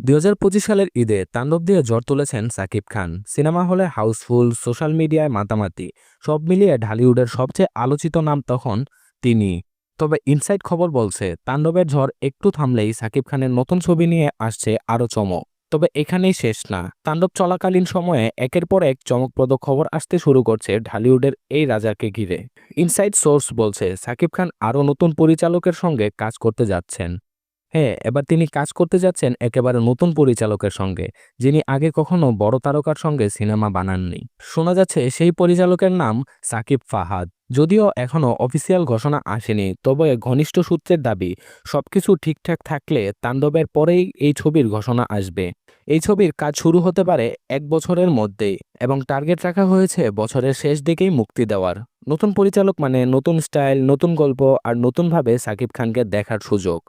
দুই হাজার পঁচিশ সালের ঈদে তাণ্ডব দিয়ে জ্বর তুলেছেন সাকিব খান। সিনেমা হলে হাউসফুল, সোশ্যাল মিডিয়ায় মাতামাতি, সব মিলিয়ে ঢালিউডের সবচেয়ে আলোচিত নাম তখন তিনি। তবে ইনসাইড খবর বলছে, তাণ্ডবের ঝড় একটু থামলেই সাকিব খানের নতুন ছবি নিয়ে আসছে আরও চমক। তবে এখানেই শেষ না। তাণ্ডব চলাকালীন সময়ে একের পর এক চমকপ্রদ খবর আসতে শুরু করছে ঢালিউডের এই রাজাকে ঘিরে। ইনসাইড সোর্স বলছে, সাকিব খান আরও নতুন পরিচালকের সঙ্গে কাজ করতে যাচ্ছেন। হ্যাঁ এবার তিনি কাজ করতে যাচ্ছেন একেবারে নতুন পরিচালকের সঙ্গে, যিনি আগে কখনো বড় তারকার সঙ্গে সিনেমা বানাননি। শোনা যাচ্ছে সেই পরিচালকের নাম সাকিব ফাহাদ। যদিও এখনও অফিসিয়াল ঘোষণা আসেনি, তবে ঘনিষ্ঠ সূত্রের দাবি, সবকিছু ঠিকঠাক থাকলে তাণ্ডবের পরেই এই ছবির ঘোষণা আসবে। এই ছবির কাজ শুরু হতে পারে এক বছরের মধ্যেই এবং টার্গেট রাখা হয়েছে বছরের শেষ দিকেই মুক্তি দেওয়ার। নতুন পরিচালক মানে নতুন স্টাইল, নতুন গল্প আর নতুনভাবে সাকিব খানকে দেখার সুযোগ।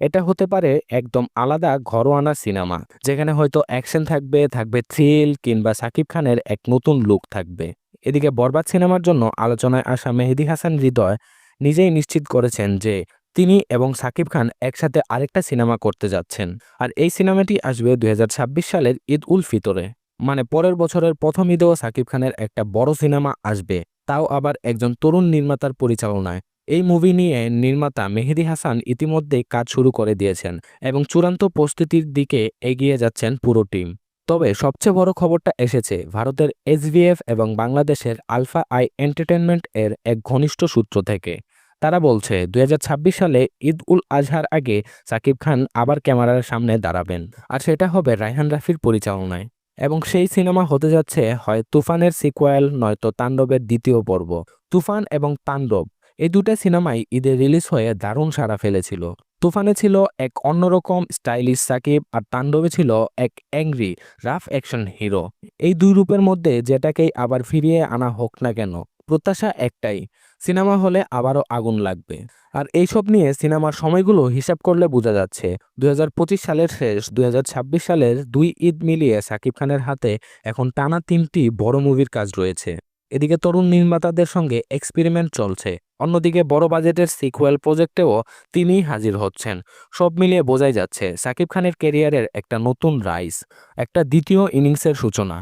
এটা হতে পারে একদম আলাদা ঘরোয়ানা সিনেমা, যেখানে হয়তো অ্যাকশন থাকবে থাকবে থ্রিল কিংবা সাকিব খানের এক নতুন লুক থাকবে। এদিকে বরবাদ সিনেমার জন্য আলোচনায় আসা মেহেদি হাসান হৃদয় নিজেই নিশ্চিত করেছেন যে তিনি এবং সাকিব খান একসাথে আরেকটা সিনেমা করতে যাচ্ছেন। আর এই সিনেমাটি আসবে দুই হাজার ছাব্বিশ সালের ঈদ উল ফিতরে। মানে পরের বছরের প্রথম ঈদেও সাকিব খানের একটা বড় সিনেমা আসবে, তাও আবার একজন তরুণ নির্মাতার পরিচালনায়। এই মুভি নিয়ে নির্মাতা মেহেদি হাসান ইতিমধ্যেই কাজ শুরু করে দিয়েছেন এবং চূড়ান্ত প্রস্তুতির দিকে এগিয়ে যাচ্ছেন পুরো টিম তবে সবচেয়ে বড় খবরটা এসেছে, ভারতের এসভিএফ এবং বাংলাদেশের আলফা আই এন্টারটেনমেন্ট এর এক ঘনিষ্ঠ সূত্র থেকে। তারা বলছে, দুই হাজার ছাব্বিশ সালে ঈদ উল আজহার আগে সাকিব খান আবার ক্যামেরার সামনে দাঁড়াবেন, আর সেটা হবে রায়হান রাফির পরিচালনায়। এবং সেই সিনেমা হতে যাচ্ছে হয় তুফানের সিকুয়েল নয়তো তাণ্ডবের দ্বিতীয় পর্ব। তুফান এবং তাণ্ডব এই দুটো সিনেমাই ঈদে রিলিজ হয়ে দারুণ সাড়া ফেলেছিল। তুফানে ছিল এক অন্যরকম স্টাইলিশ সাকিব আর তাণ্ডবে ছিল এক অ্যাংরি, রাফ অ্যাকশন হিরো। এই দুই রূপের মধ্যে যেটাকেই আবার ফিরিয়ে আনা হোক না কেন, প্রত্যাশা একটাই, সিনেমা হলে আবারও আগুন লাগবে। আর এইসব নিয়ে সিনেমার সময়গুলো হিসাব করলে বোঝা যাচ্ছে দুই হাজার পঁচিশ সালের শেষ দুই হাজার ছাব্বিশ সালের দুই ঈদ মিলিয়ে সাকিব খানের হাতে এখন টানা তিনটি বড় মুভির কাজ রয়েছে। এদিকে তরুণ নির্মাতাদের সঙ্গে এক্সপেরিমেন্ট চলছে। অন্যদিকে বড় বাজেটের সিকুয়েল প্রজেক্টেও তিনিই হাজির হচ্ছেন। সব মিলিয়ে বোঝাই যাচ্ছে, সাকিব খানের ক্যারিয়ারের একটা নতুন রাইস একটা দ্বিতীয় ইনিংসের সূচনা।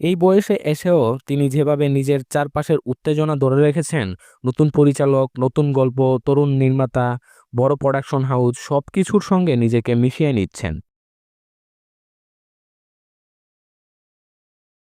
এই বয়সে এসেও তিনি যেভাবে নিজের চারপাশের উত্তেজনা ধরে রেখেছেন, নতুন পরিচালক, নতুন গল্প, তরুণ নির্মাতা, বড় প্রোডাকশন হাউস সব কিছুর সঙ্গে নিজেকে মিশিয়ে নিচ্ছেন।